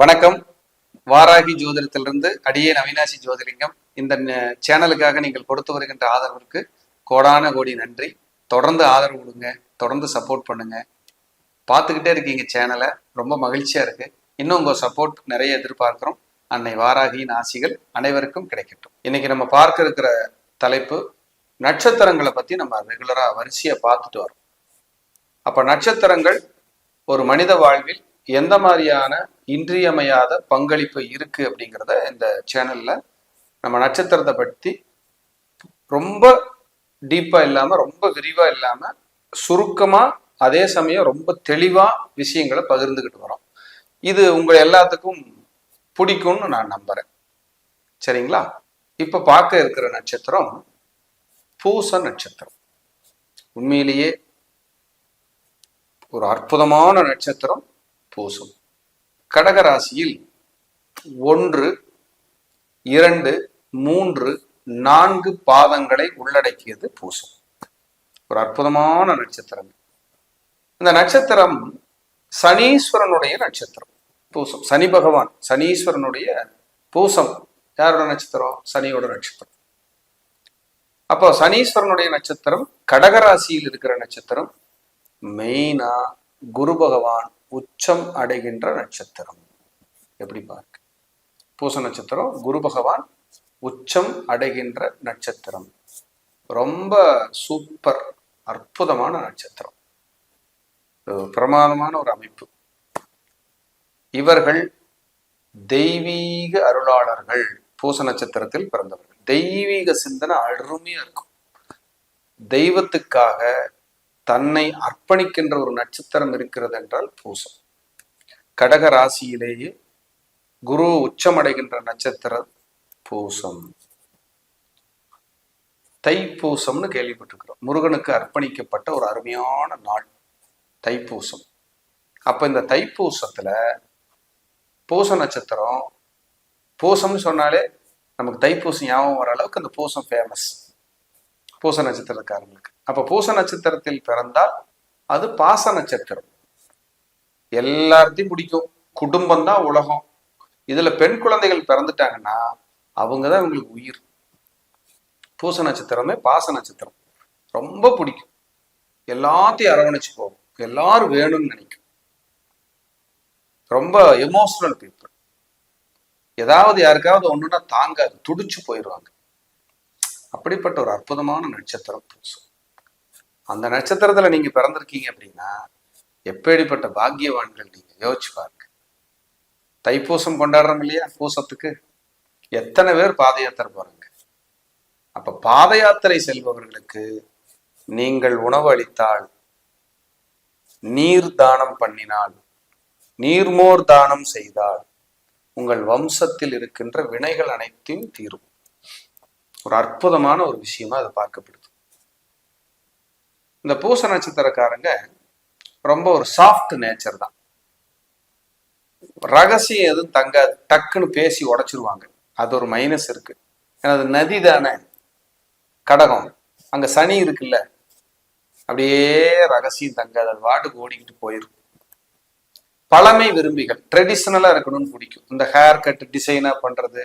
வணக்கம். வாராகி ஜோதிடத்திலிருந்து அடியே நவீனாசி ஜோதிலிங்கம். இந்த சேனலுக்காக நீங்கள் கொடுத்து வருகின்ற ஆதரவிற்கு கோடான கோடி நன்றி. தொடர்ந்து ஆதரவு கொடுங்க. தொடர்ந்து சப்போர்ட் பண்ணுங்க. பார்த்துக்கிட்டே இருக்கீங்க சேனலை. ரொம்ப மகிழ்ச்சியா இருக்கு. இன்னும் உங்க சப்போர்ட் நிறைய எதிர்பார்க்கிறோம். அன்னை வாராகியின் ஆசிகள் அனைவருக்கும் கிடைக்கட்டும். இன்னைக்கு நம்ம பார்க்க இருக்கிற தலைப்பு நட்சத்திரங்களை பத்தி நம்ம ரெகுலரா வரிசையை பார்த்துட்டு வரோம். அப்ப நட்சத்திரங்கள் ஒரு மனித வாழ்வில் எந்த மாதிரியான இன்றியமையாத பங்களிப்பு இருக்கு அப்படிங்கிறத இந்த சேனல்ல நம்ம நட்சத்திரத்தை பற்றி ரொம்ப டீப்பா இல்லாம ரொம்ப விரிவா இல்லாம சுருக்கமா அதே சமயம் ரொம்ப தெளிவா விஷயங்களை பகிர்ந்துகிட்டு வரோம். இது உங்களை எல்லாத்துக்கும் பிடிக்கும்னு நான் நம்புறேன். சரிங்களா? இப்ப பார்க்க இருக்கிற நட்சத்திரம் பூச நட்சத்திரம். உண்மையிலேயே ஒரு அற்புதமான நட்சத்திரம். பூசம். கடகராசியில் ஒன்று இரண்டு மூன்று நான்கு பாதங்களை உள்ளடக்கியது பூசம். ஒரு அற்புதமான நட்சத்திரம். இந்த நட்சத்திரம் சனீஸ்வரனுடைய நட்சத்திரம். பூசம். சனி பகவான் சனீஸ்வரனுடைய பூசம். யாரோட நட்சத்திரம்? சனியோட நட்சத்திரம். அப்போ சனீஸ்வரனுடைய நட்சத்திரம் கடகராசியில் இருக்கிற நட்சத்திரம் மெயினா குரு பகவான். உச்சம் அடைகின்ற நட்சத்திரம். எப்படி பார்க்க பூச நட்சத்திரம் குரு பகவான் உச்சம் அடைகின்ற நட்சத்திரம். ரொம்ப சூப்பர் அற்புதமான நட்சத்திரம். பிரமாதமான ஒரு அமைப்பு. இவர்கள் தெய்வீக அருளாளர்கள். பூச நட்சத்திரத்தில் பிறந்தவர்கள். தெய்வீக சிந்தனை அருமையா இருக்கும். தெய்வத்துக்காக தன்னை அர்ப்பணிக்கின்ற ஒரு நட்சத்திரம் இருக்கிறது என்றால் பூசம். கடக ராசியிலேயே குரு உச்சமடைகின்ற நட்சத்திரம் பூசம். தைப்பூசம்னு கேள்விப்பட்டிருக்கிறோம். முருகனுக்கு அர்ப்பணிக்கப்பட்ட ஒரு அருமையான நாள் தைப்பூசம். அப்ப இந்த தைப்பூசத்துல பூச நட்சத்திரம் பூசம்னு சொன்னாலே நமக்கு தைப்பூசம் ஞாபகம் வர அளவுக்கு அந்த பூசம் ஃபேமஸ் பூச நட்சத்திரக்காரங்களுக்கு அப்போ பூச நட்சத்திரத்தில் பிறந்தால் அது பாச நட்சத்திரம். எல்லாத்தையும் பிடிக்கும். குடும்பம் தான் உலகம். இதுல பெண் குழந்தைகள் பிறந்துட்டாங்கன்னா அவங்க தான் இவங்களுக்கு உயிர். பூச நட்சத்திரமே பாச நட்சத்திரம். ரொம்ப பிடிக்கும். எல்லாத்தையும் அரவணைச்சு போகும் எல்லாரும் வேணும்னு நினைக்கும். ரொம்ப எமோஷனல் பீப்புள் ஏதாவது யாருக்காவது ஒண்ணுன்னா தாங்காது. துடிச்சு போயிடுவாங்க. அப்படிப்பட்ட ஒரு அற்புதமான நட்சத்திரம் பூசம் அந்த நட்சத்திரத்துல நீங்க பிறந்திருக்கீங்க அப்படின்னா எப்பேடிப்பட்ட பாக்கியவான்கள் நீங்க யோசிச்சு பாருங்க. தைப்பூசம் கொண்டாடுறோம் இல்லையா பூசத்துக்கு? எத்தனை பேர் பாத யாத்திரை போறாங்க? அப்ப பாத யாத்திரை செல்பவர்களுக்கு நீங்கள் உணவு அளித்தால் நீர் தானம் பண்ணினால் நீர்மோர் தானம் செய்தால் உங்கள் வம்சத்தில் இருக்கின்ற வினைகள் அனைத்தையும் தீரும். ஒரு அற்புதமான ஒரு விஷயமா அது பார்க்கப்படுது. இந்த பூச நட்சத்திரக்காரங்க ரொம்ப ஒரு சாஃப்ட் நேச்சர் தான். ரகசியம் எதுவும் தங்காது. டக்குன்னு பேசி உடைச்சிருவாங்க. அது ஒரு மைனஸ் இருக்கு. ஏன்னா அது நதி தானே கடகம். அங்க சனி இருக்குல்ல. அப்படியே ரகசியம் தங்காது. அது வாட்டுக்கு ஓடிக்கிட்டு போயிரும். பழமை விரும்பிகள். ட்ரெடிஷ்னலா இருக்கணும்னு பிடிக்கும். இந்த ஹேர் கட் டிசைனா பண்றது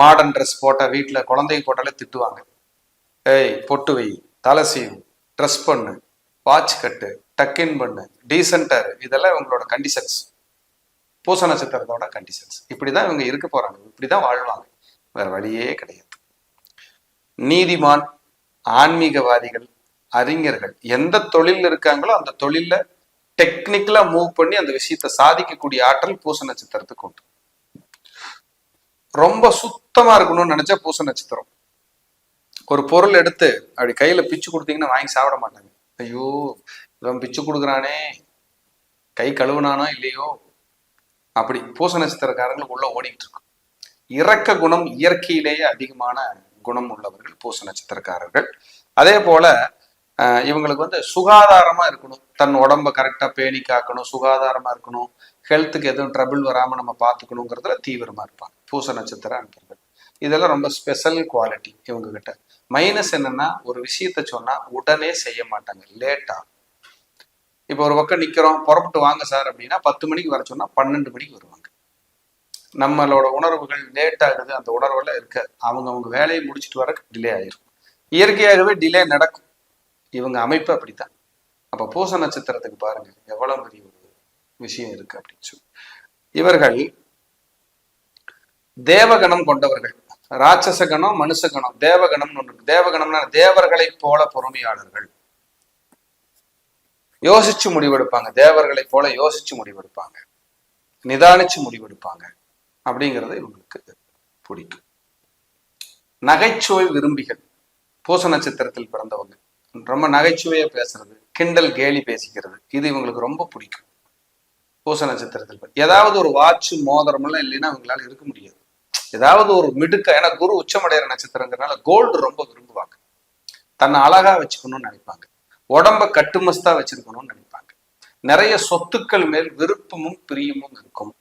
மாடர்ன் ட்ரெஸ் போட்டா வீட்டுல குழந்தை போட்டாலே திட்டுவாங்க. ஏய் பொட்டு வை. தலை செய்யும் ட்ரெஸ் பண்ணு. வாட்ச் கட்டு. டக்கின் பண்ணு. டீசென்டர் இதெல்லாம் இவங்களோட கண்டிஷன்ஸ் பூச நட்சத்திரத்தோட கண்டிஷன்ஸ் இப்படிதான் இவங்க இருக்க போறாங்க. இப்படிதான் வாழ்வாங்க. வேற வழியே கிடையாது. நீதிமான் ஆன்மீகவாதிகள் அறிஞர்கள் எந்த தொழில் இருக்காங்களோ அந்த தொழில டெக்னிக்கலா மூவ் பண்ணி அந்த விஷயத்தை சாதிக்கக்கூடிய ஆற்றல் பூச நட்சத்திரத்துக்கு உண்டு. ரொம்ப சுத்தமா இருக்கணும்னு நினைச்சா பூச நட்சத்திரம் ஒரு பொருள் எடுத்து அப்படி கையில பிச்சு கொடுத்தீங்கன்னா வாங்கி சாப்பிட மாட்டாங்க. ஐயோ இவன் பிச்சு கொடுக்குறானே கை கழுவுனானோ இல்லையோ அப்படி பூச நட்சத்திரக்காரங்களுக்கு உள்ள ஓடிட்டு இருக்கும் இறக்க குணம் இயற்கையிலேயே அதிகமான குணம் உள்ளவர்கள் பூச நட்சத்திரக்காரர்கள் அதே போல அஹ், இவங்களுக்கு வந்து சுகாதாரமா இருக்கணும். தன் உடம்ப கரெக்டா பேணி காக்கணும் சுகாதாரமா இருக்கணும். ஹெல்த்துக்கு எதுவும் ட்ரபிள் வராம நம்ம பார்த்துக்கணுங்கிறதுல தீவிரமா இருப்பாங்க. பூச நட்சத்திரம் அன்பர்கள் இதெல்லாம் ரொம்ப ஸ்பெஷல் குவாலிட்டி இவங்க கிட்ட மைனஸ் என்னன்னா ஒரு விஷயத்த சொன்னா உடனே செய்ய மாட்டாங்க லேட்டா இப்போ ஒரு பக்கம் நிக்கிறோம் புறப்பட்டு வாங்க சார் அப்படின்னா பத்து மணிக்கு வர சொன்னா பன்னெண்டு மணிக்கு வருவாங்க. நம்மளோட உணர்வுகள் லேட் ஆகுது அந்த உணர்வுல இருக்க அவங்க அவங்க வேலையை முடிச்சுட்டு வர டிலே ஆயிரும். இயற்கையாகவே டிலே நடக்கும். இவங்க அமைப்பு அப்படித்தான். அப்ப பூச நட்சத்திரத்துக்கு பாருங்க எவ்வளவு பெரிய ஒரு விஷயம் இருக்கு அப்படின்னு சொல்லி. இவர்கள் தேவகணம் கொண்டவர்கள். ராட்சச கணம் மனுஷ கணம் தேவகணம்னு ஒன்று இருக்கு. தேவகணம்னா தேவர்களைப் போல பொறுமையாளர்கள். யோசிச்சு முடிவெடுப்பாங்க. தேவர்களை போல யோசிச்சு முடிவெடுப்பாங்க. நிதானிச்சு முடிவெடுப்பாங்க. அப்படிங்கிறது இவங்களுக்கு பிடிக்கும். நகைச்சுவை விரும்பிகள். பூச நட்சத்திரத்தில் பிறந்தவங்க. ரொம்ப நகைச்சுவையா பேசுறது. கிண்டல் கேலி பேசிக்கிறது. இது இவங்களுக்கு ரொம்ப பிடிக்கும். பூச நட்சத்திரத்தில். ஏதாவது ஒரு வாட்ச் மோதிரம் எல்லாம் இல்லைன்னா அவங்களால இருக்க முடியாது. ஏதாவது ஒரு மிடுக்க ஏன்னா குரு உச்சமடைகிற நட்சத்திரங்கிறனால கோல்டு ரொம்ப விரும்புவாங்க. தன்னை அழகா வச்சுக்கணும்னு நினைப்பாங்க. உடம்ப கட்டுமஸ்தா வச்சிருக்கணும்னு நினைப்பாங்க. நிறைய சொத்துக்கள் மேல் விருப்பமும் பிரியமும் இருக்கும்.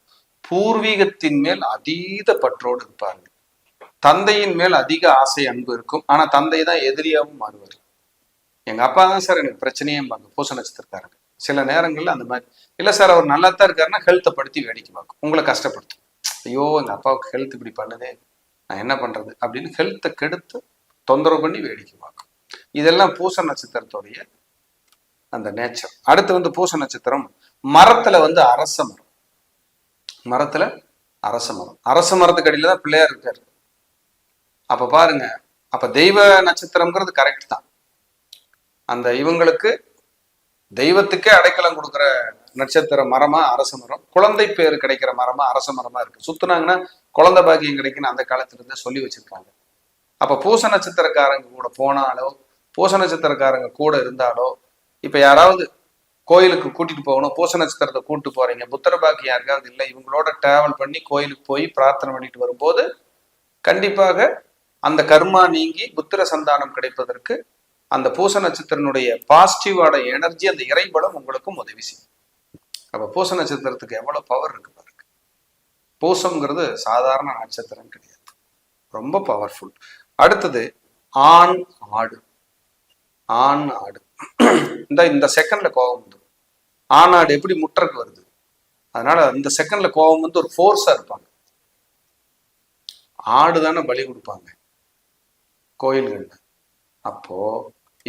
பூர்வீகத்தின் மேல் அதீத பற்றோடு இருப்பார்கள். தந்தையின் மேல் அதிக ஆசை அன்பு இருக்கும். ஆனா தந்தை தான் எதிரியாவும் மாறுவார். எங்க அப்பா தான் சார் எனக்கு பிரச்சனையே பாங்க பூச நட்சத்திரக்காரங்க. சில நேரங்கள்ல அந்த மாதிரி. இல்ல சார் அவர் நல்லா தான் இருக்காருன்னா ஹெல்த்தை படுத்தி வேடிக்கை பார்க்கும். உங்களை கஷ்டப்படுத்தும். ஐயோ எங்க அப்பாவுக்கு ஹெல்த் இப்படி பண்ணுதே நான் என்ன பண்றது? அப்படின்னு ஹெல்த்தை கெடுத்து தொந்தரவு பண்ணி வேடிக்கை பார்க்கும். இதெல்லாம் பூச நட்சத்திரத்துடைய அந்த நேச்சர் அடுத்து வந்து பூச நட்சத்திரம் மரத்துல வந்து அரச மரம். மரத்துல அரச மரம். அரச மரத்துக்கு அடியில தான் பிள்ளையார் இருக்காரு. அப்ப பாருங்க அப்ப தெய்வ நட்சத்திரம்ங்கிறது கரெக்ட் தான். அந்த இவங்களுக்கு தெய்வத்துக்கே அடைக்கலம் கொடுக்குற நட்சத்திர மரமா அரச மரம். குழந்தை பேர் கிடைக்கிற மரமா அரச மரமா இருக்கு. சுத்தினாங்கன்னா குழந்தை பாக்கியம் கிடைக்குன்னு அந்த காலத்துல இருந்தே சொல்லி வச்சிருக்காங்க. அப்ப பூச நட்சத்திரக்காரங்க கூட போனாலோ பூச நட்சத்திரக்காரங்க கூட இருந்தாலோ இப்ப யாராவது கோயிலுக்கு கூட்டிட்டு போகணும் பூச நட்சத்திரத்தை கூட்டிட்டு போறீங்க புத்திர பாக்கியம் யாருக்காவது இல்லை இவங்களோட டிராவல் பண்ணி கோயிலுக்கு போய் பிரார்த்தனை பண்ணிட்டு வரும்போது கண்டிப்பாக அந்த கர்மா நீங்கி புத்திர சந்தானம் கிடைப்பதற்கு அந்த பூச நட்சத்திரனுடைய பாசிட்டிவான எனர்ஜி அந்த இறைபலம் உங்களுக்கும் உதவி செய்யும். அப்போ பூச நட்சத்திரத்துக்கு எவ்வளவு பவர் இருக்கு பாருங்க. பூசம்ங்கிறது சாதாரண நட்சத்திரம் கிடையாது. ரொம்ப பவர்ஃபுல் அடுத்தது ஆண் ஆடு. ஆண் ஆடு. இந்த இந்த செகண்ட்ல கோபம் வந்துடும் ஆண் ஆடு எப்படி முற்றக்கு வருது? அதனால இந்த செகண்ட்ல கோபம் வந்து ஒரு ஃபோர்ஸா இருப்பாங்க. ஆடு தானே பலி கொடுப்பாங்க கோயில்கள்ல. அப்போ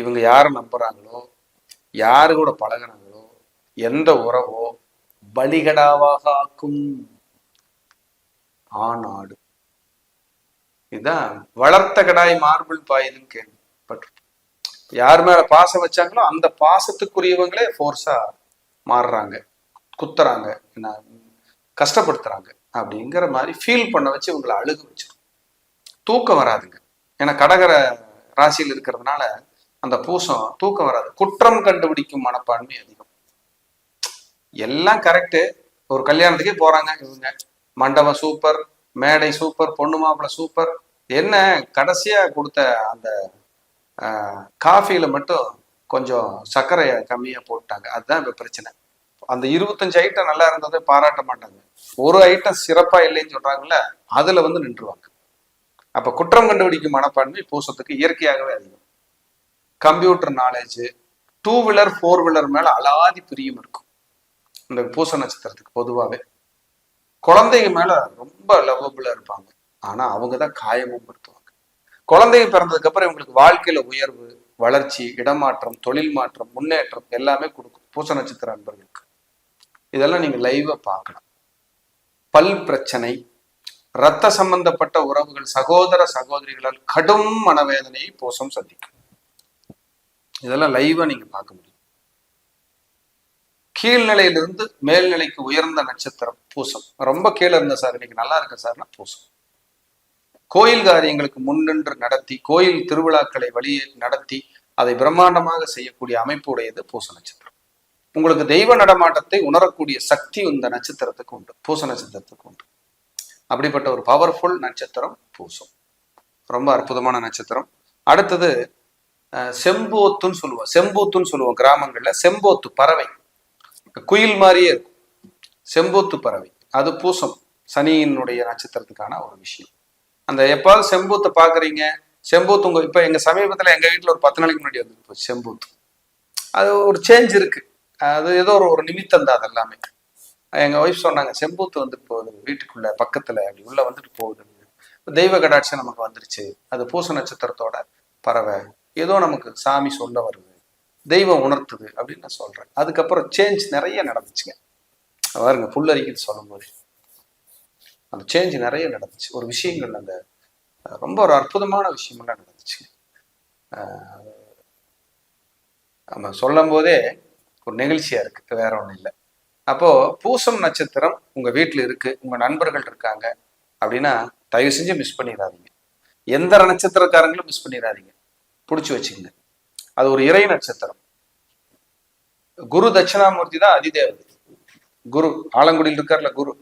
இவங்க யாரை நம்புறாங்களோ யாரு கூட பழகுறாங்களோ எந்த உறவோ பலிகடாவாக ஆக்கும். ஆனாடு இதுதான் வளர்த்த கடாய் மார்பிள் பாயுதுன்னு கேள்விப்பட்டிருப்போம் யார் மேல பாசம் வச்சாங்களோ அந்த பாசத்துக்குரியவங்களே ஃபோர்ஸா மாறுறாங்க குத்துறாங்க என்ன கஷ்டப்படுத்துறாங்க அப்படிங்கிற மாதிரி ஃபீல் பண்ண வச்சு இவங்களை அழுக வச்சிடும். தூக்கம் வராதுங்க. ஏன்னா கடகர ராசியில் இருக்கிறதுனால அந்த பூசம் தூக்கம் வராது. குற்றம் கண்டுபிடிக்கும் மனப்பான்மை அதிகம். எல்லாம் கரெக்டு ஒரு கல்யாணத்துக்கே போறாங்க இவங்க. மண்டபம் சூப்பர் மேடை சூப்பர் பொண்ணு மாப்பிள்ள சூப்பர் என்ன கடைசியா கொடுத்த அந்த காஃபியில மட்டும் கொஞ்சம் சர்க்கரையை கம்மியா போட்டாங்க. அதுதான் இப்ப பிரச்சனை. அந்த இருபத்தஞ்சு ஐட்டம் நல்லா இருந்ததை பாராட்ட மாட்டாங்க. ஒரு ஐட்டம் சிறப்பா இல்லைன்னு சொல்றாங்கல்ல அதுல வந்து நின்றுவாங்க அப்ப குற்றம் கண்டுபிடிக்கும் மனப்பான்மை பூசத்துக்கு இயற்கையாகவே அதிகம். Computer knowledge two wheeler four wheeler மேல அலாதி பிரியம் இருக்கும். இந்த பூச நட்சத்திரத்துக்கு பொதுவாகவே குழந்தைங்க மேல ரொம்ப லவ்வபிளா இருப்பாங்க. ஆனா அவங்க தான் காயமும் படுத்துவாங்க. குழந்தைங்க பிறந்ததுக்கு அப்புறம் இவங்களுக்கு வாழ்க்கையில உயர்வு வளர்ச்சி இடமாற்றம் தொழில் மாற்றம் முன்னேற்றம் எல்லாமே கொடுக்கும் பூச நட்சத்திர அன்பர்களுக்கு. இதெல்லாம் நீங்க லைவா பார்க்கலாம். பல் பிரச்சனை இரத்த சம்பந்தப்பட்ட உறவுகள் சகோதர சகோதரிகளால் கடும் மனவேதனையை பூசம் சந்திக்கும். இதெல்லாம் லைவா நீங்க பார்க்க முடியும். கீழ்நிலையிலிருந்து மேல்நிலைக்கு உயர்ந்த நட்சத்திரம் பூசம். ரொம்ப கீழே இருந்த சார் இன்னைக்கு நல்லா இருக்க சார்னா பூசம். கோயில் காரியங்களுக்கு முன்னின்று நடத்தி கோயில் திருவிழாக்களை வழியே நடத்தி அதை பிரம்மாண்டமாக செய்யக்கூடிய அமைப்பு உடையது பூச நட்சத்திரம். உங்களுக்கு தெய்வ நடமாட்டத்தை உணரக்கூடிய சக்தி இந்த நட்சத்திரத்துக்கு உண்டு. பூச நட்சத்திரத்துக்கு உண்டு. அப்படிப்பட்ட ஒரு பவர்ஃபுல் நட்சத்திரம் பூசம். ரொம்ப அற்புதமான நட்சத்திரம். அடுத்தது செம்போத்துன்னு சொல்லுவோம். செம்பூத்துன்னு சொல்லுவோம் கிராமங்கள்ல. செம்போத்து பறவை. குயில் மாதிரியே இருக்கும். செம்பூத்து பறவை. அது பூசம். சனியினுடைய நட்சத்திரத்துக்கான ஒரு விஷயம். அந்த எப்பாவது செம்பூத்தை பாக்குறீங்க செம்பூத்து உங்க இப்ப எங்க சமீபத்துல எங்க வீட்டுல ஒரு பத்து நாளைக்கு முன்னாடி வந்து போச்சு செம்பூத்து. அது ஒரு சேஞ்ச் இருக்கு. அது ஏதோ ஒரு ஒரு நிமித்தம் தான் அது எல்லாமே எங்க ஒய்ஃப் சொன்னாங்க செம்பூத்து வந்துட்டு போகுது. வீட்டுக்குள்ள பக்கத்துல அப்படி உள்ள வந்துட்டு போகுது. தெய்வ கடாட்சம் நமக்கு வந்துருச்சு. அது பூச நட்சத்திரத்தோட பறவை. ஏதோ நமக்கு சாமி சொல்ல வருது. தெய்வம் உணர்த்துது அப்படின்னு நான் சொல்றேன். அதுக்கப்புறம் சேஞ்ச் நிறைய நடந்துச்சுங்க. பாருங்க புல்லரிக்குது சொல்லும்போது. அந்த சேஞ்ச் நிறைய நடந்துச்சு. ஒரு விஷயங்கள் அந்த ரொம்ப ஒரு அற்புதமான விஷயமெல்லாம் நடந்துச்சு நம்ம சொல்லும் போதே ஒரு நெகிழ்ச்சியா இருக்கு. வேற ஒன்றும் இல்லை. அப்போ பூசம் நட்சத்திரம் உங்க வீட்டில் இருக்கு உங்க நண்பர்கள் இருக்காங்க அப்படின்னா தயவு செஞ்சு மிஸ் பண்ணிடாதீங்க. எந்த நட்சத்திரக்காரங்களும் மிஸ் பண்ணிடாதீங்க. பிடிச்சி வச்சுக்கங்க. அது ஒரு இறை நட்சத்திரம். குரு தட்சிணாமூர்த்தி தான் அதிதேவதை. குரு ஆலங்குடியில் இருக்கார்ல குரு.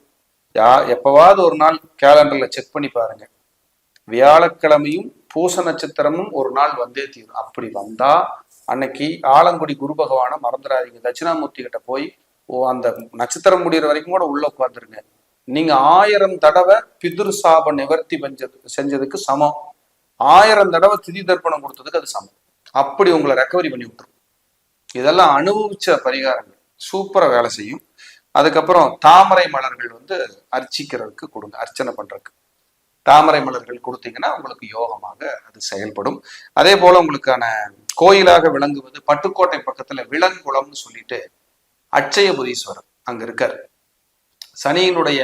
யா எப்பவாவது ஒரு நாள் கேலண்டர்ல செக் பண்ணி பாருங்க. வியாழக்கிழமையும் பூச நட்சத்திரமும் ஒரு நாள் வந்தே தீரும். அப்படி வந்தா அன்னைக்கு ஆலங்குடி குரு பகவானை மறந்துடாதீங்க. தட்சிணாமூர்த்தி கிட்ட போய் ஓ அந்த நட்சத்திரம் முடிகிற வரைக்கும் கூட உள்ள உட்காந்துருங்க நீங்க ஆயிரம் தடவை பிதுர் சாப நிவர்த்தி பஞ்சது செஞ்சதுக்கு சமம். ஆயிரம் தடவை திதி தர்ப்பணம் கொடுத்ததுக்கு அது சமம். அப்படி உங்களை ரெக்கவரி பண்ணி விட்டுரும். இதெல்லாம் அனுபவிச்ச பரிகாரங்கள். சூப்பரா வேலை செய்யும். அதுக்கப்புறம் தாமரை மலர்கள் வந்து அர்ச்சிக்கிறதுக்கு கொடுங்க அர்ச்சனை பண்றதுக்கு. தாமரை மலர்கள் கொடுத்தீங்கன்னா உங்களுக்கு யோகமாக அது செயல்படும். அதே போல உங்களுக்கான கோயிலாக விளங்குவது பட்டுக்கோட்டை பக்கத்துல விலங்குளம்னு சொல்லிட்டு அட்சயபுரீஸ்வரர் அங்க இருக்கார். சனியினுடைய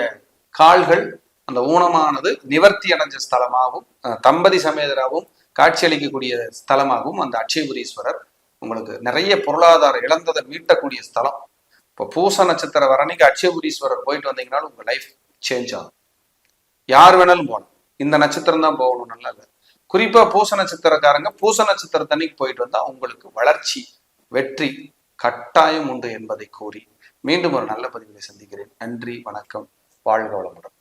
கால்கள் அந்த ஊனமானது நிவர்த்தி அடைஞ்ச ஸ்தலமாகவும் தம்பதி சமேதராகவும் காட்சியளிக்கக்கூடிய ஸ்தலமாகவும் அந்த அட்சயபுரீஸ்வரர் உங்களுக்கு நிறைய பொருளாதாரம் இழந்ததை மீட்டக்கூடிய ஸ்தலம். இப்போ பூச நட்சத்திரம் வர அன்னைக்கு அட்சயபுரீஸ்வரர் போயிட்டு வந்தீங்கனாலும் உங்க லைஃப் சேஞ்ச் ஆகும். யார் வேணாலும் போகலாம் இந்த நட்சத்திரம் தான் போகணும் நல்லா இல்லை. குறிப்பா பூச நட்சத்திரக்காரங்க பூச நட்சத்திரத்தன்னைக்கு போயிட்டு வந்தா உங்களுக்கு வளர்ச்சி வெற்றி கட்டாயம் உண்டு என்பதை கூறி மீண்டும் ஒரு நல்ல பதிவிலை சந்திக்கிறேன். நன்றி வணக்கம். வாழ்க வளமுடன்.